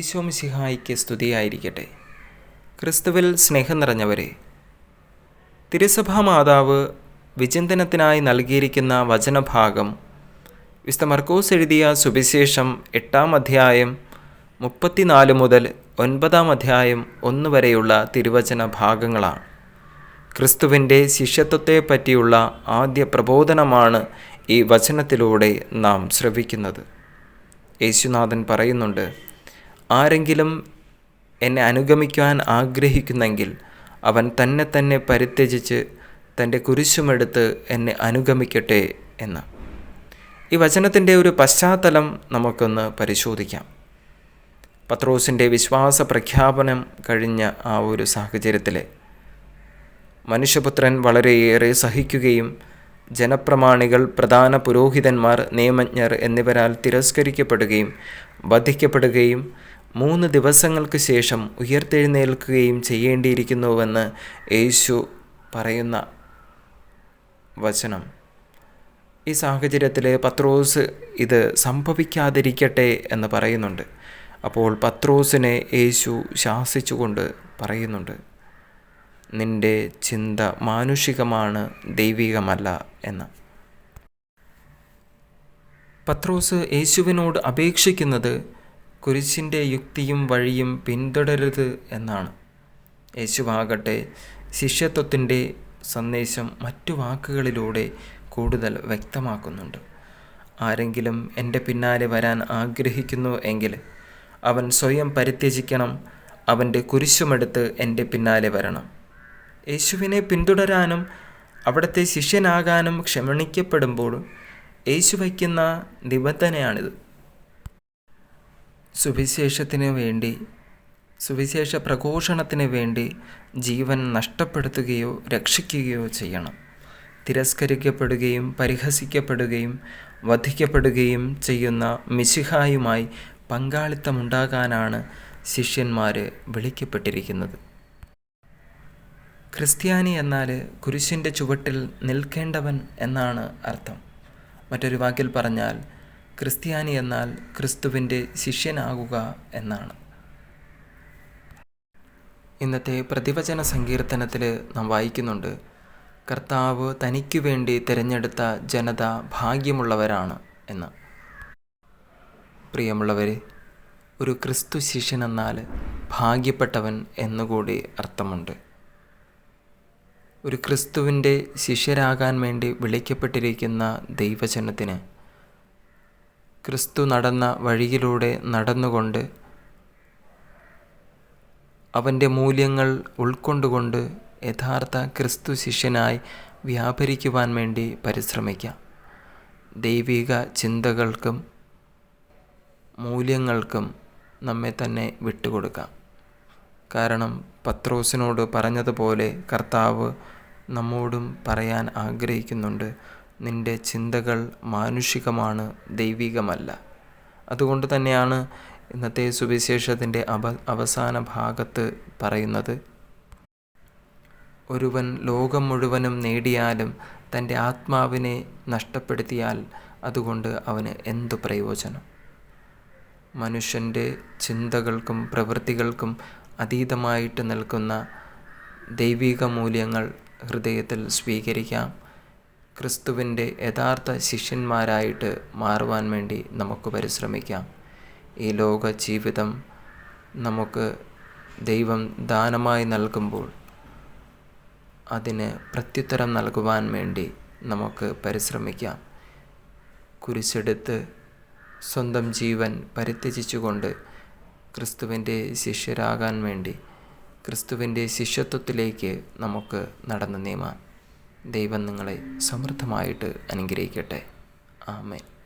ഈശോമിശിഹായിക്ക് സ്തുതിയായിരിക്കട്ടെ. ക്രിസ്തുവിൽ സ്നേഹം നിറഞ്ഞവരെ തിരുസഭാ മാതാവ് വിചിന്തനത്തിനായി നൽകിയിരിക്കുന്ന വചനഭാഗം വിസ്ത മർക്കോസ് എഴുതിയ സുവിശേഷം എട്ടാം അധ്യായം മുപ്പത്തിനാല് മുതൽ ഒൻപതാം അധ്യായം ഒന്ന് വരെയുള്ള തിരുവചന ഭാഗങ്ങളാണ്. ക്രിസ്തുവിന്റെ ശിഷ്യത്വത്തെ പറ്റിയുള്ള ആദ്യ പ്രബോധനമാണ് ഈ വചനത്തിലൂടെ നാം ശ്രവിക്കുന്നത്. യേശുനാഥൻ പറയുന്നുണ്ട് ആരെങ്കിലും എന്നെ അനുഗമിക്കുവാൻ ആഗ്രഹിക്കുന്നെങ്കിൽ അവൻ തന്നെ തന്നെ പരിത്യജിച്ച് തന്റെ കുരിശുമെടുത്ത് എന്നെ അനുഗമിക്കട്ടെ എന്ന്. ഈ വചനത്തിന്റെ ഒരു പശ്ചാത്തലം നമുക്കൊന്ന് പരിശോധിക്കാം. പത്രോസിന്റെ വിശ്വാസ പ്രഖ്യാപനം കഴിഞ്ഞ ആ ഒരു സാഹചര്യത്തിൽ മനുഷ്യപുത്രൻ വളരെയേറെ സഹിക്കുകയും ജനപ്രമാണികൾ പ്രധാന പുരോഹിതന്മാർ നിയമജ്ഞർ എന്നിവരാൽ തിരസ്കരിക്കപ്പെടുകയും വധിക്കപ്പെടുകയും മൂന്ന് ദിവസങ്ങൾക്ക് ശേഷം ഉയർത്തെഴുന്നേൽക്കുകയും ചെയ്യേണ്ടിയിരിക്കുന്നുവെന്ന് യേശു പറയുന്ന വചനം. ഈ സാഹചര്യത്തിൽ പത്രോസ് ഇത് സംഭവിക്കാതിരിക്കട്ടെ എന്ന് പറയുന്നുണ്ട്. അപ്പോൾ പത്രോസിനെ യേശു ശാസിച്ചുകൊണ്ട് പറയുന്നുണ്ട് നിന്റെ ചിന്ത മാനുഷികമാണ് ദൈവികമല്ല എന്ന്. പത്രോസ് യേശുവിനോട് അപേക്ഷിക്കുന്നത് കുരിശിന്റെ യുക്തിയും വഴിയും പിന്തുടരുത് എന്നാണ്. യേശുവാകട്ടെ ശിഷ്യത്വത്തിന്റെ സന്ദേശം മറ്റു വാക്കുകളിലൂടെ കൂടുതൽ വ്യക്തമാക്കുന്നുണ്ട്. ആരെങ്കിലും എന്റെ പിന്നാലെ വരാൻ ആഗ്രഹിക്കുന്നു എങ്കിൽ അവൻ സ്വയം പരിത്യജിക്കണം അവന്റെ കുരിശുമെടുത്ത് എന്റെ പിന്നാലെ വരണം. യേശുവിനെ പിന്തുടരാനും അവിടുത്തെ ശിഷ്യനാകാനും ക്ഷമണിക്കപ്പെടുമ്പോൾ യേശു വയ്ക്കുന്ന നിബന്ധനയാണിത്. സുവിശേഷത്തിന് വേണ്ടി സുവിശേഷ പ്രഘോഷണത്തിന് വേണ്ടി ജീവൻ നഷ്ടപ്പെടുത്തുകയോ രക്ഷിക്കുകയോ ചെയ്യണം. തിരസ്കരിക്കപ്പെടുകയും പരിഹസിക്കപ്പെടുകയും വധിക്കപ്പെടുകയും ചെയ്യുന്ന മിശിഹായുമായി പങ്കാളിത്തമുണ്ടാകാനാണ് ശിഷ്യന്മാർ വിളിക്കപ്പെട്ടിരിക്കുന്നത്. ക്രിസ്ത്യാനി എന്നാൽ കുരിശിന്റെ ചുവട്ടിൽ നിൽക്കേണ്ടവൻ എന്നാണ് അർത്ഥം. മറ്റൊരു വാക്കിൽ പറഞ്ഞാൽ ക്രിസ്ത്യാനി എന്നാൽ ക്രിസ്തുവിന്റെ ശിഷ്യനാകുക എന്നാണ്. ഇന്നത്തെ പ്രതിവചന സങ്കീർത്തനത്തിൽ നാം വായിക്കുന്നുണ്ട് കർത്താവ് തനിക്കു വേണ്ടി തിരഞ്ഞെടുത്ത ജനത ഭാഗ്യമുള്ളവരാണ് എന്ന്. പ്രിയമുള്ളവരെ ഒരു ക്രിസ്തു ശിഷ്യൻ എന്നാൽ ഭാഗ്യപ്പെട്ടവൻ എന്നുകൂടി അർത്ഥമുണ്ട്. ഒരു ക്രിസ്തുവിന്റെ ശിഷ്യരാകാൻ വേണ്ടി വിളിക്കപ്പെട്ടിരിക്കുന്ന ദൈവജനത്തിന് ക്രിസ്തു നടന്ന വഴിയിലൂടെ നടന്നുകൊണ്ട് അവന്റെ മൂല്യങ്ങൾ ഉൾക്കൊണ്ടുകൊണ്ട് യഥാർത്ഥ ക്രിസ്തു ശിഷ്യനായി വ്യാപരിക്കുവാൻ വേണ്ടി പരിശ്രമിക്കാം. ദൈവിക ചിന്തകൾക്കും മൂല്യങ്ങൾക്കും നമ്മെ തന്നെ വിട്ടുകൊടുക്കാം. കാരണം പത്രോസിനോട് പറഞ്ഞതുപോലെ കർത്താവ് നമ്മോടും പറയാൻ ആഗ്രഹിക്കുന്നുണ്ട്. നിന്റെ ചിന്തകൾ മാനുഷികമാണ് ദൈവികമല്ല. അതുകൊണ്ട് തന്നെയാണ് ഇന്നത്തെ സുവിശേഷത്തിന്റെ അവ അവസാന ഭാഗത്ത് പറയുന്നത്. ഒരുവൻ ലോകം മുഴുവനും നേടിയാലും തന്റെ ആത്മാവിനെ നഷ്ടപ്പെടുത്തിയാൽ അതുകൊണ്ട് അവന് എന്തു പ്രയോജനം? മനുഷ്യന്റെ ചിന്തകൾക്കും പ്രവൃത്തികൾക്കും അതീതമായിട്ട് നിൽക്കുന്ന ദൈവിക മൂല്യങ്ങൾ ഹൃദയത്തിൽ സ്വീകരിക്കാം. ക്രിസ്തുവിന്റെ യഥാർത്ഥ ശിഷ്യന്മാരായിട്ട് മാറുവാൻ വേണ്ടി നമുക്ക് പരിശ്രമിക്കാം. ഈ ലോക ജീവിതം നമുക്ക് ദൈവം ദാനമായി നൽകുമ്പോൾ അതിന് പ്രത്യുത്തരം നൽകുവാൻ വേണ്ടി നമുക്ക് പരിശ്രമിക്കാം. കുരിശെടുത്ത് സ്വന്തം ജീവൻ പരിത്യജിച്ചുകൊണ്ട് ക്രിസ്തുവിന്റെ ശിഷ്യരാകാൻ വേണ്ടി ക്രിസ്തുവിന്റെ ശിഷ്യത്വത്തിലേക്ക് നമുക്ക് നടന്നു നീമാം ദൈവം നിങ്ങളെ സമൃദ്ധമായിട്ട് അനുഗ്രഹിക്കട്ടെ. ആമേൻ.